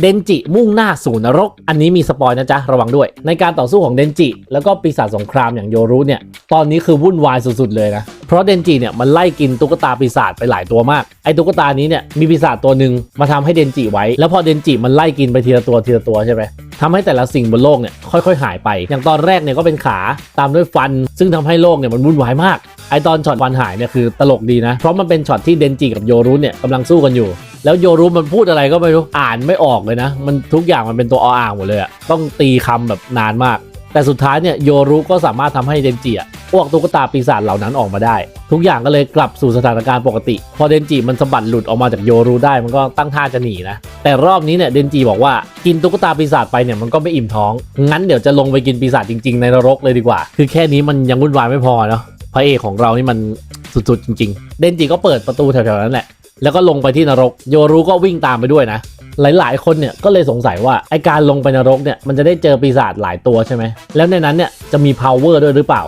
เดนจิมุ่งหน้าสู่นรก อันนี้มีสปอยนะจ๊ะ ระวังด้วย ในการต่อสู้ของเดนจิ แล้วก็ปีศาจสงครามอย่างโยรุเนี่ย ตอนนี้คือวุ่นวายสุดๆเลยนะ เพราะเดนจิเนี่ยมันไล่กินตุ๊กตาปีศาจไปหลายตัวมาก ไอ้ตุ๊กตานี้เนี่ยมีปีศาจตัวหนึ่งมาทำให้เดนจิไว้ แล้วพอเดนจิมันไล่กินไปทีละตัวทีละตัวใช่ไหมทำให้แต่ละสิ่งบนโลกเนี่ยค่อยๆ หายไป อย่างตอนแรกเนี่ยก็เป็นขาตามด้วยฟัน ซึ่งทำให้โลกเนี่ยมันวุ่นวายมาก ไอตอนช็อตฟันหายเนี่ยคือตลกดีนะ เพราะมันเป็นช็อตที่เดนจิกับโยรุเนี่ยกำลังสู้กันอยู่ แล้วโยรุมันพูดอะไรก็ไม่รู้อ่านไม่ออกเลยนะ มันทุกอย่างมันเป็นตัวออ่างหมดเลยอะต้องตีคำแบบนานมาก แต่สุดท้ายเนี่ยโยรุก็สามารถทำให้เดนจิอะอ้วกตุ๊กตาปีศาจเหล่านั้นออกมาได้ ทุกอย่างก็เลยกลับสู่สถานการณ์ปกติ พอเดนจิมันสะบัดหลุดออกมาจากโยรุได้มันก็ตั้งท่าจะหนีนะ แต่รอบนี้เนี่ยเดนจิบอกว่ากินตุ๊กตาปีศาจไปเนี่ยมันก็ไม่อิ่มท้อง งั้นเดี๋ยวจะลงไปกินปีศาจจริง ๆ ในนรกเลยดีกว่า คือแค่นี้มันยังวุ่นวายไม่พอเนาะ พระเอกของเรานี่มันสุดๆจริงๆ เดนจิก็เปิดประตูแถวๆนั้นแหละ แล้วก็ลงไปที่นรก โยรุก็วิ่งตามไปด้วยนะ หลายๆ คนเนี่ยก็เลยสงสัยว่าไอการลงไปนรกเนี่ยมันจะได้เจอปีศาจหลายตัวใช่ไหมแล้วในนั้นเนี่ยจะมี power ด้วยหรือเปล่า